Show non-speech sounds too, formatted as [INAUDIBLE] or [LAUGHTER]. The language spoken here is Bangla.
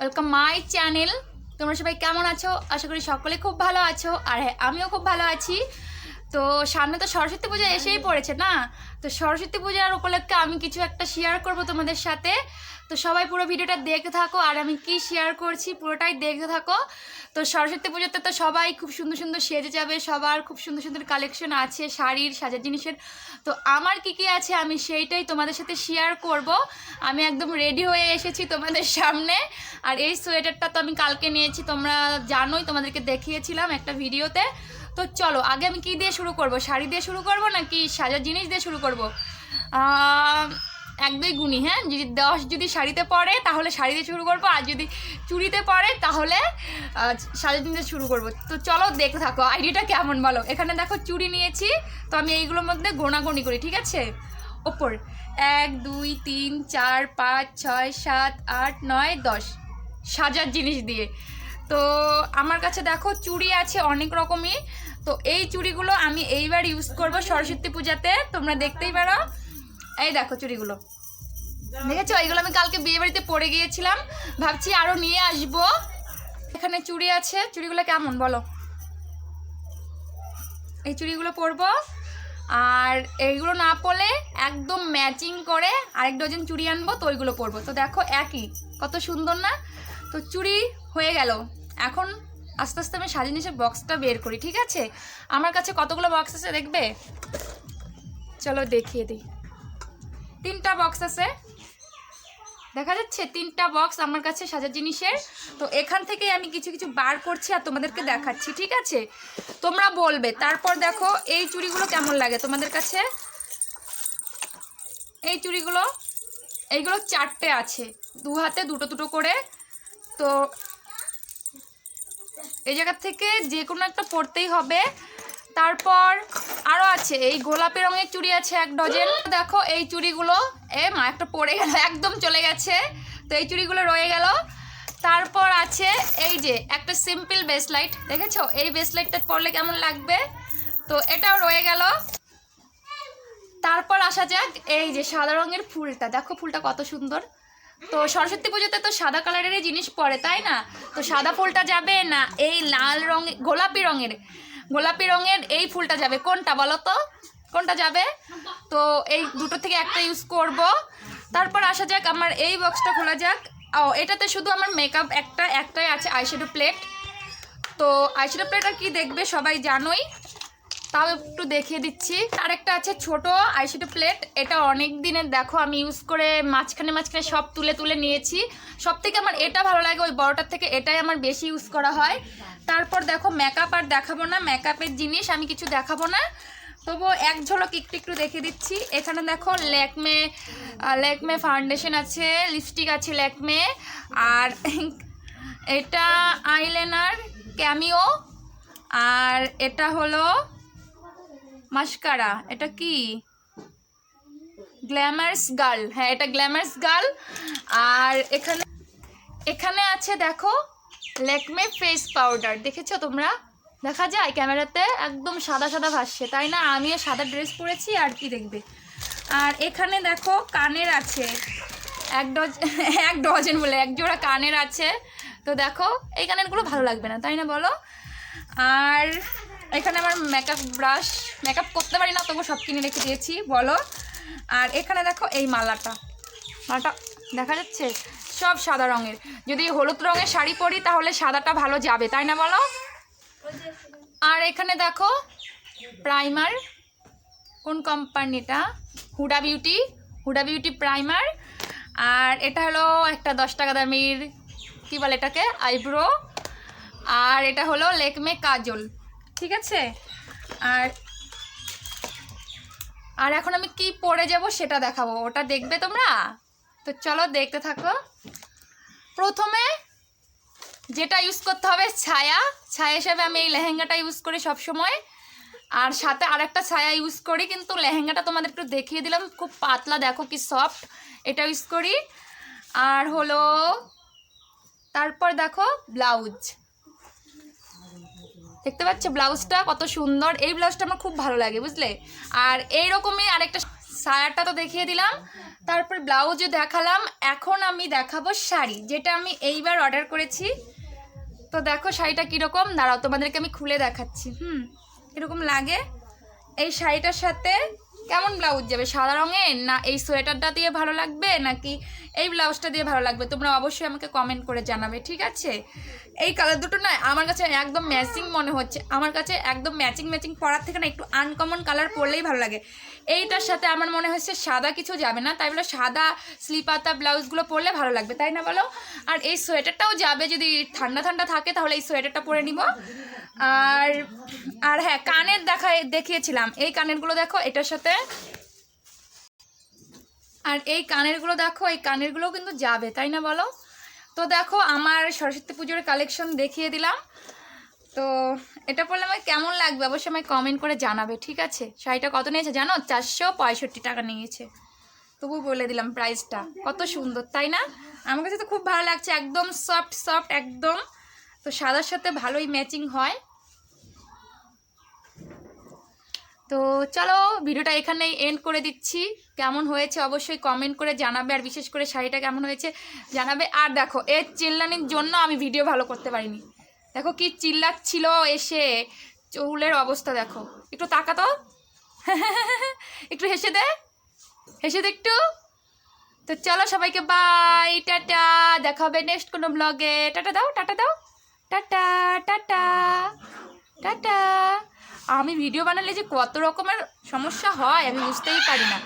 ওয়েলকাম মাই চ্যানেল তোমরা সবাই কেমন আছো? আশা করি সকলে খুব ভালো আছো। আর হ্যাঁ আমিও খুব ভালো আছি। তো সামনে তো সরস্বতী পূজা এসেই পড়েছে না? তো সরস্বতী পূজার উপলক্ষে আমি কিছু একটা শেয়ার করব তোমাদের সাথে। তো সবাই পুরো ভিডিওটা দেখতে থাকো আর আমি কি শেয়ার করছি পুরোটাই দেখতে থাকো। তো সরস্বতী পুজোতে তো সবাই খুব সুন্দর সুন্দর সেজে যাবে সবার খুব সুন্দর সুন্দর কালেকশন আছে শাড়ির সাজার জিনিসের। তো আমার কি কি আছে আমি সেইটাই তোমাদের সাথে শেয়ার করব। আমি একদম রেডি হয়ে এসেছি তোমাদের সামনে। আর এই সোয়েটারটা তো আমি কালকে নিয়েছি তোমরা জানোই তোমাদেরকে দেখিয়েছিলাম একটা ভিডিওতে তো চলো, আগে আমি কি দিয়ে শুরু করব? শাড়ি দিয়ে শুরু করব নাকি সাজার জিনিস দিয়ে শুরু করব? এক দুই গুণি হ্যাঁ? যদি দশ যদি শাড়িতে পড়ে, তাহলে শাড়ি দিয়ে শুরু করব। আর যদি চুড়িতে পড়ে, তাহলে সাজার জিনিস শুরু করব। তো চলো দেখতে থাকো আইডিয়াটা কেমন বলো? এখানে দেখো চুড়ি নিয়েছি, তো আমি এইগুলোর মধ্যে গোনাগুনি করি, ঠিক আছে? ওপর, এক, দুই, তিন, চার, পাঁচ, ছয়, সাত, আট, নয়, দশ, সাজার জিনিস দিয়ে। তো আমার কাছে দেখো চুড়ি আছে অনেক রকমই। তো এই চুড়িগুলো আমি এইবার ইউজ করব সরস্বতী পূজাতে। তোমরা দেখতেই পারো। এই দেখো চুড়িগুলো। দেখেছ? এইগুলো আমি কালকে বিয়ে বাড়িতে পরে গিয়েছিলাম। ভাবছি আরও নিয়ে আসব। এখানে চুড়ি আছে। চুড়িগুলো কেমন বলো? এই চুড়িগুলো পরবো। আর এইগুলো না পরলে একদম ম্যাচিং করে আরেক ডজন চুড়ি আনব, তো ওইগুলো পরবো। তো দেখো একই। কত সুন্দর না? তো চুড়ি হয়ে গেল। এখন আস্তে আস্তে আমি সাজিয়ে নিয়ে বক্সটা বের করি, ঠিক আছে? আমার কাছে কতগুলো বক্স আছে দেখবে? চলো দেখিয়ে দিই। তিনটা বক্স আছে। দেখা যাচ্ছে তিনটা বক্স আমার কাছে সাজার জিনিসের তো এখান থেকে আমি কিছু কিছু বার করছি আর তোমাদেরকে দেখাচ্ছি, ঠিক আছে? তোমরা বলবে। তারপর দেখো এই চুড়িগুলো কেমন লাগে তোমাদের কাছে? এই চুড়িগুলো, এইগুলো চারটে আছে। দু হাতে দুটো দুটো করে। তো এই জায়গা থেকে যে কোনো একটা পড়তেই হবে। তারপর আরও আছে, এই গোলাপি রঙের চুড়ি আছে এক ডজন। দেখো, এই চুড়িগুলো, এ মা, একটা পড়ে গেল, একদম চলে গেছে। তো এই চুড়িগুলো রয়ে গেল। তারপর আছে, এই যে, একটা সিম্পল বেসলাইট দেখেছ? এই বেসলাইটটা পরলে কেমন লাগবে? তো এটাও রয়ে গেল। তারপর আসা যাক, এই যে সাদা রঙের ফুলটা, দেখো ফুলটা কত সুন্দর। তো সরস্বতী পুজোতে তো সাদা কালারেরই জিনিস পড়ে তাই না? তো সাদা ফুলটা যাবে না, এই লাল রঙের গোলাপি রঙের গোলাপি রঙের এই ফুলটা যাবে। কোনটা বলো তো? কোনটা যাবে? তো এই দুটো থেকে একটা ইউজ করব। তারপর আসা যাক, আমার এই বক্সটা খোলা যাক। ও, এটাতে শুধু আমার মেকআপ একটা, একটাই আছে আইশ্যাডো প্লেট তো আইশ্যাডো প্লেট আর কি দেখবে সবাই জানোই। তাও একটু দেখিয়ে দিচ্ছি। আরেকটা আছে ছোট আইশ্যাডো প্লেট। এটা অনেক দিনের, দেখো, আমি ইউজ করে মাঝখানে মাঝখানে সব তুলে তুলে নিয়েছি। সব থেকে আমার এটা ভালো লাগে, ওই বড়টার থেকে এটাই আমার বেশি ইউজ করা হয়। তারপর দেখো মেকআপ আর দেখাবো না। মেকআপের জিনিস আমি কিছু দেখাবো না। তবুও এক ঝলক একটু একটু দেখিয়ে দিচ্ছি। এখানে দেখো, ল্যাকমে ল্যাকমে ফাউন্ডেশন আছে লিপস্টিক আছে ল্যাকমে। আর এটা আইলাইনার ক্যামিও আর এটা হলো মাস্কারা এটা কি? গ্ল্যামার্স গার্ল হ্যাঁ এটা গ্ল্যামার্স গার্ল। আর এখানে এখানে আছে দেখো, ল্যাকমে ফেস পাউডার, দেখেছ তোমরা? দেখা যায় ক্যামেরাতে একদম সাদা সাদা ভাসছে, তাই না? আমিও সাদা ড্রেস পরেছি, আর কি দেখবে? আর এখানে দেখো কানের আছে, এক ডজ, [LAUGHS] এক ডজন বলে, এক জোড়া কানের আছে। তো দেখো, এই কানেরগুলো ভালো লাগবে না, তাই না বলো? আর এখানে আমার মেকআপ ব্রাশ মেকআপ করতে পারি না তবু সব কিনে রেখে দিয়েছি, বলো। আর এখানে দেখো এই মালাটা। মালাটা দেখা যাচ্ছে? সব সাদা রঙের। যদি হলুদ রঙের শাড়ি পরি, তাহলে সাদাটা ভালো যাবে, তাই না বলো? আর এখানে দেখো প্রাইমার কোন কোম্পানিটা Huda Beauty Huda Beauty primer আর এটা হলো একটা দশ টাকা দামির, কী বলে এটাকে? আইব্রো আর এটা হলো লেকমে কাজল। ঠিক আছে? আর আর এখন আমি কি পরে যাব সেটা দেখাবো। ওটা দেখবে তোমরা? তো চলো দেখতে থাকো। প্রথমে যেটা ইউজ করতে হবে ছায়া। ছায়া হিসাবে আমি এই লেহেঙ্গাটা ইউজ করি সব সময় আর সাথে আরেকটা ছায়া ইউজ করি, কিন্তু লেহেঙ্গাটা তোমাদের একটু দেখিয়ে দিলাম। খুব পাতলা, দেখো কি সফট এটা ইউজ করি। আর হলো, তারপর দেখো, ব্লাউজ। দেখতে পাচ্ছ ব্লাউজটা কত সুন্দর? এই ব্লাউজটা আমার খুব ভালো লাগে, বুঝলে? আর এই রকমই আরেকটা সায়ারটা তো দেখিয়ে দিলাম। তারপর ব্লাউজও দেখালাম। এখন আমি দেখাবো শাড়ি, যেটা আমি এইবার অর্ডার করেছি। তো দেখো শাড়িটা কীরকম? দাঁড়াও, তোমাদেরকে আমি খুলে দেখাচ্ছি। হুম এরকম লাগে? এই শাড়িটার সাথে কেমন ব্লাউজ যাবে? সাদা রঙের? না এই সোয়েটারটা দিয়ে ভালো লাগবে? নাকি এই ব্লাউজটা দিয়ে ভালো লাগবে? তোমরা অবশ্যই আমাকে কমেন্ট করে জানাবে, ঠিক আছে? এই কালার দুটো না আমার কাছে একদম ম্যাচিং মনে হচ্ছে। আমার কাছে একদম ম্যাচিং ম্যাচিং পরার থেকে না একটু আনকমন কালার পরলেই ভালো লাগে। এইটার সাথে আমার মনে হচ্ছে সাদা কিছু যাবে না। তাই বলে সাদা স্লিপাতা ব্লাউজগুলো পরলে ভালো লাগবে, তাই না বলো? আর এই সোয়েটারটাও যাবে যদি ঠান্ডা ঠান্ডা থাকে, তাহলে এই সোয়েটারটা পরে নিব। আর আর হ্যাঁ কানের দেখা, দেখিয়েছিলাম। এই কানেরগুলো দেখো, এটার সাথে আর এই কানেরগুলো দেখো, এই কানেরগুলো কিন্তু যাবে, তাই না বলো? তো দেখো, আমার সরস্বতী পুজোর কালেকশন দেখিয়ে দিলাম। তো এটা পড়লে আমার কেমন লাগবে? অবশ্যই আমায় কমেন্ট করে জানাবে, ঠিক আছে? শাড়িটা কত নিয়েছে জানো? চারশো পঁয়ষট্টি টাকা নিয়েছে। তবু বলে দিলাম প্রাইসটা কত সুন্দর, তাই না? আমার কাছে তো খুব ভালো লাগছে, একদম সফট সফট একদম। তো সাদার সাথে ভালোই ম্যাচিং হয়। তো চলো ভিডিওটা এখানেই এন্ড করে দিচ্ছি। কেমন হয়েছে অবশ্যই কমেন্ট করে জানাবে, আর বিশেষ করে শাড়িটা কেমন হয়েছে জানাবে। আর দেখো, এর চিল্লানির জন্য আমি ভিডিও ভালো করতে পারিনি। দেখো কি চিল্লাচ্ছিল এসে, চুলের অবস্থা দেখো। একটু তাকা তো। [LAUGHS] একটু হেসে দে হেসে দে একটু। তো চলো সবাইকে বাই টাটা। দেখা হবে নেক্সট কোনো ব্লগে টাটা দাও টাটা দাও। Tata tata. টাটা। আমি ভিডিও বানালে যে কত রকমের সমস্যা হয় আমি বুঝতেই পারি না।